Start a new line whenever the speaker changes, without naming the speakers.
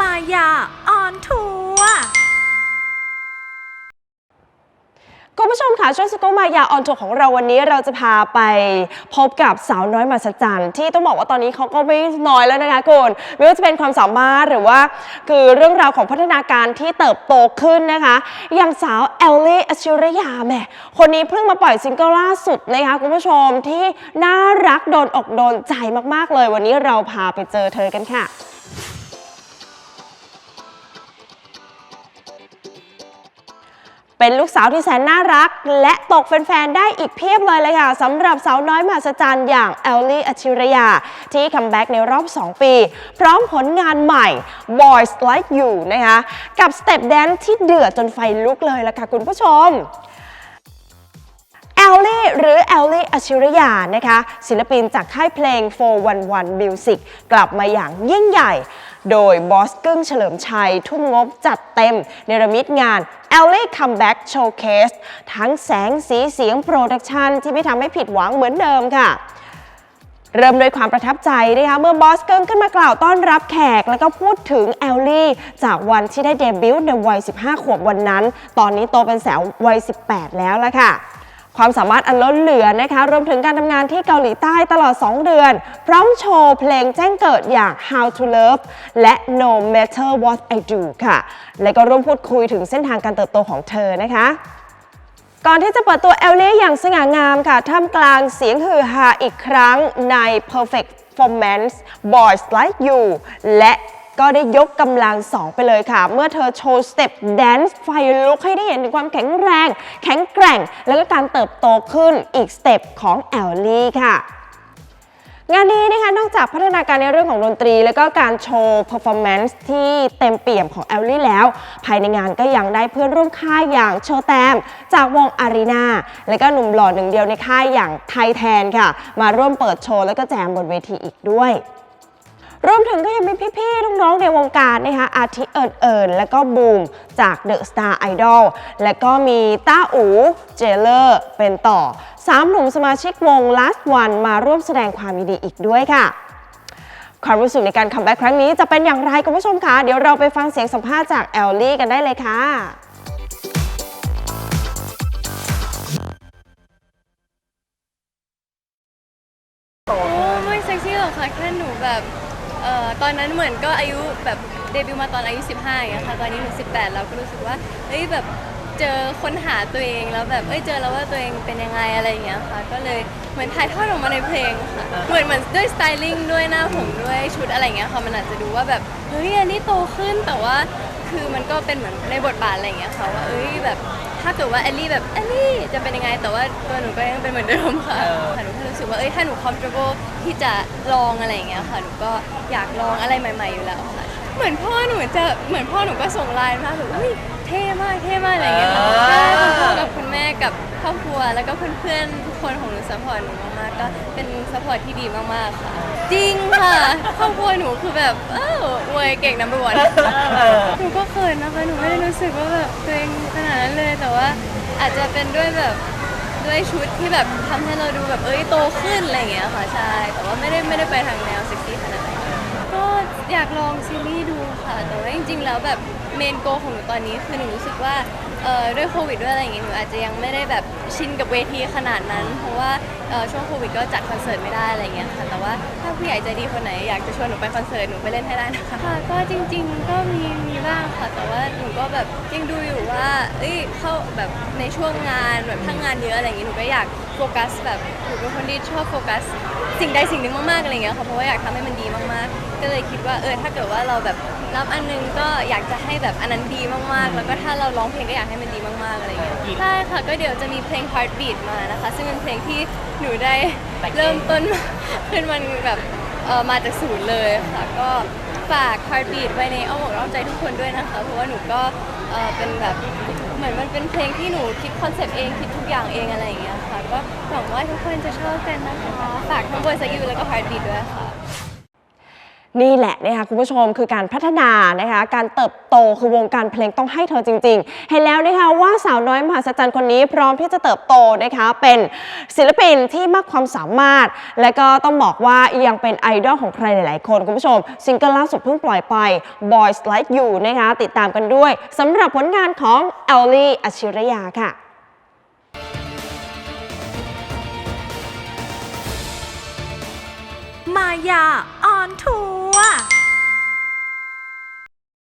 มายาออนทัวร์
คุณผู้ชมค่ะช่วงสกูมายาออนทัวร์ของเราวันนี้เราจะพาไปพบกับสาวน้อยมหัศจรรย์ที่ต้องบอกว่าตอนนี้เขาก็ไม่น้อยแล้วนะคะคุณไม่ว่าจะเป็นความสามารถหรือว่า คือเรื่องราวของพัฒนาการที่เติบโตขึ้นนะคะ อย่างสาวเอลลี่อชิรยาแหม่คนนี้เพิ่งมาปล่อยซิงเกิลล่าสุดนะคะคุณผู้ชมที่น่ารักโดนอกโดนใจมากๆเลย วันนี้เราพาไปเจอเธอกันค่ะ เป็นลูกสาวที่แสนน่ารัก และตกแฟนๆ ได้อีกเพียบเลยเลยค่ะสำหรับสาวน้อยมหัศจรรย์อย่างแอลลี่อชิรยา ที่คัมแบ็กในรอบ 2 ปี พร้อมผลงานใหม่ Boys Like You นะคะ กับสเต็ปแดนที่เดือดจนไฟลุกเลยล่ะค่ะคุณผู้ชม อลลี่หรือแอลลี่อชิรยานะคะ ศิลปินจากค่ายเพลง 411 Music กลับมาอย่างยิ่งใหญ่ โดยบอสกึ้งเฉลิมชัย ทุ่มงบจัดเต็ม เนรมิตงาน e l l i Comeback Showcase ทั้งแสงสีเสียงโปรดักชันที่ไม่ทำให้ผิดหวังเหมือนเดิมค่ะเริ่มด้วยความประทับใจนะคะเมื่อบอสเกิงขึ้นมากล่าวต้อนรับแขก แล้วก็พูดถึงแอลลี่จากวันที่ได้เดบิวต์ในวัย 15 ขวบวันนั้น ตอนนี้โตเป็นสาววัย 18 แล้วละค่ะ ความสามารถอันล้นเหลือนะคะรวมถึงการทำงานที่เกาหลีใต้ตลอด 2 เดือน พร้อมโชว์เพลงแจ้งเกิดอย่าง How to Love และ No Matter What I Do ค่ะ และก็ร่วมพูดคุยถึงเส้นทางการเติบโตของเธอนะคะก่อนที่จะเปิดตัวเอลเล่อย่างสง่างามค่ะท่ามกลางเสียงฮือฮาอีกครั้งใน Perfect Performance Boys Like You และ ก็ได้ยกกำลังสองไปเลยค่ะ เมื่อเธอโชว์สเต็ปแดนซ์ไฟลุกให้ได้เห็นถึงความแข็งแรง แข็งแกร่ง แล้วก็การเติบโตขึ้นอีกสเต็ปของแอลลี่ค่ะงานนี้นะคะนอกจากพัฒนาการในเรื่องของดนตรี แล้วก็การโชว์ performance ที่เต็มเปี่ยมของแอลลี่แล้ว ภายในงานก็ยังได้เพื่อนร่วมค่ายอย่างโชแตม จากวงอารีนา และก็หนุ่มหล่อหนึ่งเดียวในค่ายอย่างไทยแทนค่ะ มาร่วมเปิดโชว์แล้วก็แจมบนเวทีอีกด้วย รวมถึงก็ยังมีพี่ๆน้องๆในวงการนะคะอาทิเอิญเอิญและก็บูมจาก The Star Idol และก็มีต้าอูเจเลอร์เป็นต่อสามหนุ่มสมาชิกวง Last One มาร่วมแสดงความยินดีอีกด้วยค่ะความรู้สึกในการคัมแบ็กครั้งนี้จะเป็นอย่างไรคุณผู้ชมคะ เดี๋ยวเราไปฟังเสียงสัมภาษณ์จากแอลลี่กันได้เลยค่ะ
โอ้ไม่เซ็กซี่หรอกค่ะ แค่หนูแบบ เอ่อตอนนั้นเหมือนก็อายุแบบเดบิวต์มาตอนอายุ 15อย่างเงี้ยค่ะตอนนี้หนู18 แล้วก็รู้สึกว่าเฮ้ยแบบเจอค้นหาตัวเองแล้วแบบเอ้ยเจอแล้วว่าตัวเองเป็นยังไงอะไรอย่างเงี้ยค่ะก็เลยเหมือนถ่ายทอดออกมาในเพลงค่ะเหมือนเหมือนด้วยสไตลิ่งด้วยหน้าผมด้วยชุดอะไรอย่างเงี้ยค่ะมันอาจจะดูว่าแบบเฮ้ยอันนี้โตขึ้นแต่ว่าคือมันก็เป็นเหมือนในบทบาทอะไรอย่างเงี้ยค่ะว่าเอ้ยแบบ ถ้าเกิดว่าแอลลี่แบบแอลลี่จะเป็นยังไง แต่ว่าตัวหนูก็ยังเป็นเหมือนเดิมค่ะค่ะหนูแค่รู้สึกว่าเอ้ยถ้าหนู comfortable ที่จะลองอะไรอย่างเงี้ยค่ะหนูก็อยากลองอะไรใหม่ ๆ อยู่แล้วค่ะเหมือนพ่อหนูจะเหมือนพ่อหนูก็ส่งไลน์มาแบบอุ้ยเท่มากเท่มากอะไรอย่างเงี้ยค่ะใช่คุณพ่อกับคุณแม่กับครอบครัวแล้วก็เพื่อนๆทุกคนของหนูซัพพอร์ตหนูมากๆก็เป็นซัพพอร์ตที่ดีมากๆค่ะ จริงค่ะครอบครัวหนูคือแบบเอ ออวยเก่งนัมเบอร์วันหนูก็เขินนะคะหนูไม่ได้รู้สึกว่าแบบตัวเองขนาดนั้นเลยแต่ว่าอาจจะเป็นด้วยแบบด้วยชุดที่แบบทำให้เราดูแบบเอ้ยโตขึ้นอะไรอย่างเงี้ยค่ะใช่แต่ว่าไม่ได้ไม่ได้ไปทางแนวเซ็กซี่ขนาดนั้นก็อยากลองซีรีส์ดูค่ะแต่ว่าจริงๆแล้วแบบเมนโกของหนูตอนนี้คือหนูรู้สึกว่า เอ่อด้วยโควิดด้วยอะไรอย่างเงี้ยหนูอาจจะยังไม่ได้แบบชินกับเวทีขนาดนั้น เพราะว่าเอ่อช่วงโควิดก็จัดคอนเสิร์ตไม่ได้อะไรเงี้ยค่ะแต่ว่าถ้าผู้ใหญ่ใจดีคนไหนอยากจะชวนหนูไปคอนเสิร์ตหนูไปเล่นให้ได้นะคะค่ะก็จริง ๆ ก็มีมีบ้างค่ะแต่ว่าหนูก็แบบยังดูอยู่ว่าเอ้ยเข้าแบบในช่วงงานแบบถ้างานเยอะอะไรอย่างเงี้ยหนูก็อยากโฟกัสแบบหนูเป็นคนที่ชอบโฟกัส สิ่งใดสิ่งหนึ่งมากๆอะไรเงี้ยค่ะเพราะว่าอยากทำให้มันดีมากๆ ก็เลยคิดว่าเออถ้าเกิดว่าเราแบบ รับอันนึงก็อยากจะให้แบบอันนั้นดีมากๆ แล้วก็ถ้าเราร้องเพลงก็อยากให้มันดีมากๆอะไรอย่างเงี้ยใช่ค่ะก็เดี๋ยวจะมีเพลง Heartbeat มานะคะ ซึ่งเป็นเพลงที่หนูได้เริ่มต้นขึ้นมันแบบเออมาจากศูนย์เลยค่ะ ก็ฝาก Heartbeat ไว้ในอ้อมอกอ้อมใจทุกคนด้วยนะคะ เพราะว่าหนูก็เออเป็นแบบเหมือนมันเป็นเพลงที่หนูคิดคอนเซปต์เองคิดทุกอย่างเองอะไรอย่างเงี้ยค่ะ ก็หวังว่าทุกคนจะชอบกันนะคะ ฝากทั้ง Boys Like You แล้วก็ Heartbeat ด้วยค่ะ
นี่แหละนะคะคุณผู้ชมคือการพัฒนานะคะการเติบโตคือวงการเพลงต้องให้เธอจริง ๆ เห็นแล้วนะคะว่าสาวน้อยมหัศจรรย์คนนี้ พร้อมที่จะเติบโตนะคะเป็นศิลปินที่มากความสามารถ และก็ต้องบอกว่ายังเป็นไอดอลของใครหลาย ๆ คนคุณผู้ชมซิงเกิลล่าสุดเพิ่งปล่อยไป Boys Like You นะคะติดตามกันด้วยสำหรับผลงานของแอลลี่อชิรยาค่ะ
มายาออนทั